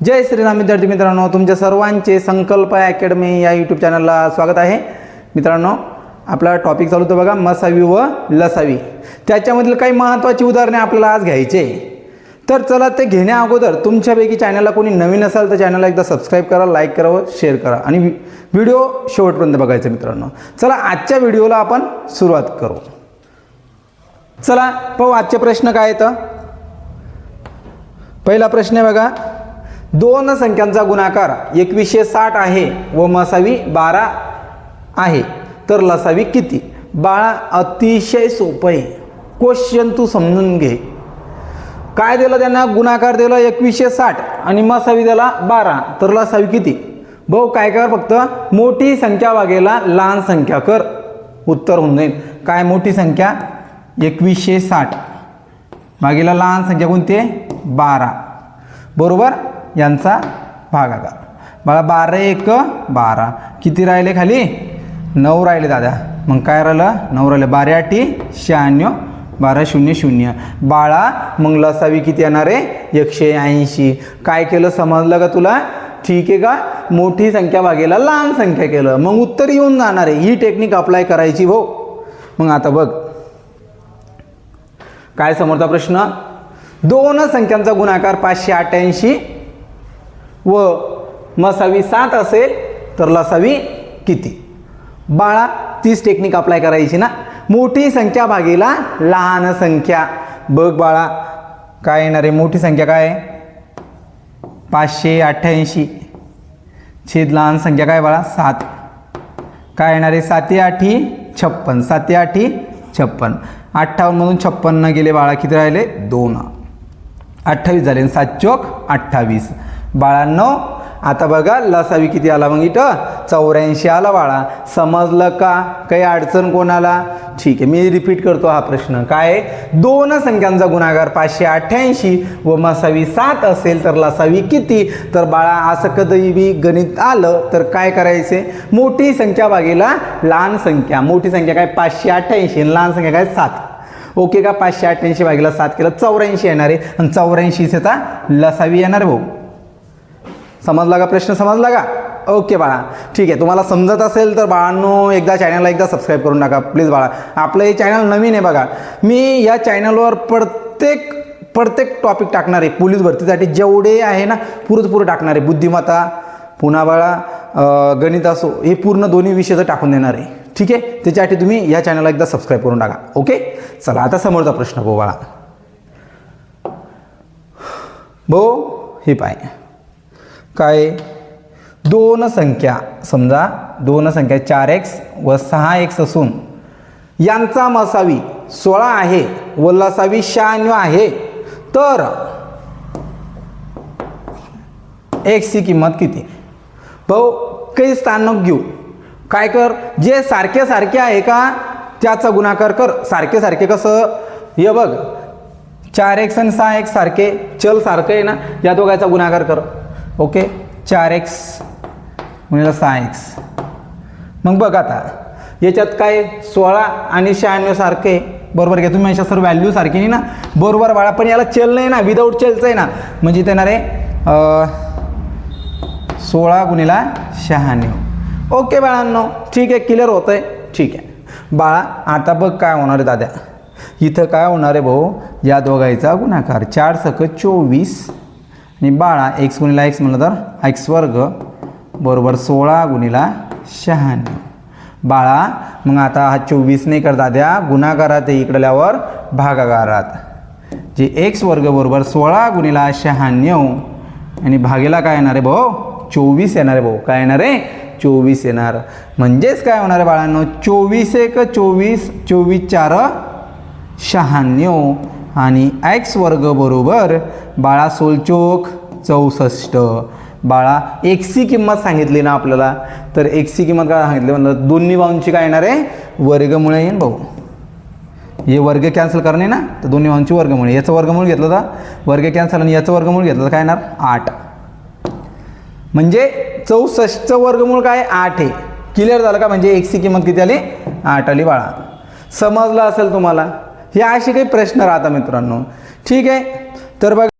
जय श्रीराम विद्यार्थी मित्रांनो तुमच्या सर्वांचे संकल्प अकॅडमी या यूट्यूब चॅनलला स्वागत आहे. मित्रांनो आपला टॉपिक चालू होतं बघा मसावी व लसावी. त्याच्यामधील काही महत्त्वाची उदाहरणे आपल्याला आज घ्यायचे. तर चला ते घेण्या अगोदर तुमच्यापैकी चॅनलला कोणी नवीन असाल तर चॅनलला एकदा सबस्क्राईब करा लाईक करा व शेअर करा. आणि व्हिडिओ शेवटपर्यंत बघायचा मित्रांनो. चला आजच्या व्हिडिओला आपण सुरुवात करू. चला पाहू आजचे प्रश्न काय येतं पहिला प्रश्न आहे बघा दोन संख्यांचा गुणाकार एकवीसशे साठ आहे व मसावी बारा आहे. तर लसावी किती? बाळा अतिशय सोपं आहे. क्वेश्चन तू समजून घे. काय दिलं त्यांना? गुणाकार दिला एकवीसशे साठ आणि मसावी दिला बारा. तर लसावी किती? भाऊ काय कर फक्त? मोठी संख्या वागेला लहान संख्या कर. उत्तर होऊन जाईल. काय मोठी संख्या? एकवीसशे साठ. मागेला लहान संख्या कोणती आहे? बारा. बरोबर? यांचा भागाकार बाळा बारा एक बारा. किती राहिले खाली? नऊ राहिले दादा. मग काय राहिलं? नऊ राहिले. बारा आठी शहाण्णव. बारा शून्य शून्य. बाळा मग लसावी किती येणार आहे? एकशे ऐंशी. काय केलं? समजलं का तुला? ठीक आहे का? मोठी संख्या भागेला लहान संख्या केलं. मग उत्तर येऊन जाणार आहे. ही टेक्निक अप्लाय करायची भाऊ मग आता बघ. काय समोरचा प्रश्न? दोन संख्यांचा गुणाकार पाचशे अठ्ठ्याऐंशी. व मसावी सात असेल तर लसावी किती? बाळा तीच टेक्निक अप्लाय करायची ना. मोठी संख्या भागीला लहान संख्या. बघ बाळा काय येणार आहे? मोठी संख्या काय आहे? पाचशे अठ्ठ्याऐंशी. छेद लहान संख्या काय बाळा? सात. काय येणार आहे? साते आठी छप्पन. साते आठी छप्पन. अठ्ठावन्नमधून छप्पन्न गेले बाळा किती राहिले? दोन. अठ्ठावीस झाले. सात चोक अठ्ठावीस. बाळांनो आता बघा लसावी किती आला मग इथं? चौऱ्याऐंशी आला बाळा. समजलं का? काही अडचण कोणाला? ठीक आहे मी रिपीट करतो हा प्रश्न. काय? दोन संख्यांचा गुणाकार पाचशे अठ्ठ्याऐंशी व मसावी सात असेल तर लसावी किती? तर बाळा असं कधी बी गणित आलं तर काय करायचे? मोठी संख्या भागेला लहान संख्या. मोठी संख्या काय? पाचशे अठ्ठ्याऐंशी आणि लहान संख्या काय? सात. ओके का? पाचशे अठ्ठ्याऐंशी भागेला सात केलं चौऱ्याऐंशी येणार. आहे आणि चौऱ्याऐंशीच आता लसावी येणार आहे भाऊ. समजला का प्रश्न समजला का ओके बाळा. ठीक आहे तुम्हाला समजत असेल तर बाळांनो एकदा चॅनलला एकदा सबस्क्राईब करून टाका प्लीज बाळा. आपलं हे चॅनल नवीन आहे बघा. मी या चॅनलवर प्रत्येक प्रत्येक टॉपिक टाकणार आहे पोलीस भरतीसाठी जेवढे आहे ना पुरं पुरं टाकणार आहे बुद्धिमत्ता पुन्हा बाळा गणित असो हे पूर्ण दोन्ही विषयाचं टाकून देणार. आहे ठीक आहे? त्याच्यासाठी तुम्ही या चॅनलला एकदा सबस्क्राईब करून टाका. ओके? चला आता समोरचा प्रश्न भाऊ बाळा. भाऊ हे पाय. काय? दोन संख्या. समजा दोन संख्या चार एक्स व सहा एक्स असून यांचा मसावी सोळा आहे व लसावी शहाण्णव आहे. तर एक्सची किंमत किती? भाऊ काही स्थानक घेऊ. काय कर? जे सारखे सारखे आहे का त्याचा गुणाकार कर. सारखे सारखे कसं? हे बघ. चार एक्स आणि सहा एक्स सारखे चल सारखं आहे ना या दोघांचा गुणाकार कर. ओके? चार एक्स गुणिला सहा एक्स मग बघ आता याच्यात काय सोळा आणि शहाण्णव सारखे बरोबर घ्या तुम्ही अशा सर व्हॅल्यू सारखी नाही ना? बरोबर बाळा पण याला चल नाही ना विदाऊट चेलचं आहे ना. म्हणजे येणार आहे सोळा गुणिला शहाण्णव. ओके बाळांनो ठीक आहे क्लिअर होतं आहे ठीक आहे. बाळा आता बघ काय होणार आहे दाद्या. इथं काय होणार आहे भाऊ? या दोघांचा गुणाकार. चार सक चोवीस आणि बाळा एक्स गुणिला एक्स म्हणलं तर एक्स वर्ग बरोबर सोळा गुणिला शहाण्णव. बाळा मग आता हा चोवीस नाही करता द्या गुणाकारात आहे इकडल्यावर भागाकारात. जे एक्स वर्ग बरोबर सोळा गुणिला शहाण्णव आणि भागेला काय येणार आहे भाऊ? चोवीस येणार आहे भाऊ. काय येणार आहे? चोवीस येणार. म्हणजेच काय होणार आहे बाळांनो? चोवीस एक चोवीस चोवीस चार शहाण्णव. आणि एक्स वर्ग बरोबर बाळा सोलचोक चौसष्ट. बाळा एक्सची किंमत सांगितली ना आपल्याला? तर एक्सची किंमत काय सांगितली? म्हणलं दोन्ही बाऊंची काय येणार आहे? वर्गमुळे येईन भाऊ. हे वर्ग कॅन्सल करणे ना? तर दोन्ही बाऊंची वर्गमुळे. याचं वर्गमूळ घेतलं तर? वर्ग कॅन्सल आणि याचं वर्गमूळ घेतलं तर काय येणार? आठ. म्हणजे चौसष्टचं वर्गमूळ काय? आठ आहे. क्लिअर झालं का? म्हणजे एक्सची किंमत किती आली? आठ आली बाळा. समजलं असेल तुम्हाला? हे असे काही प्रश्न राहतात मित्रांनो. ठीक आहे? तर बघा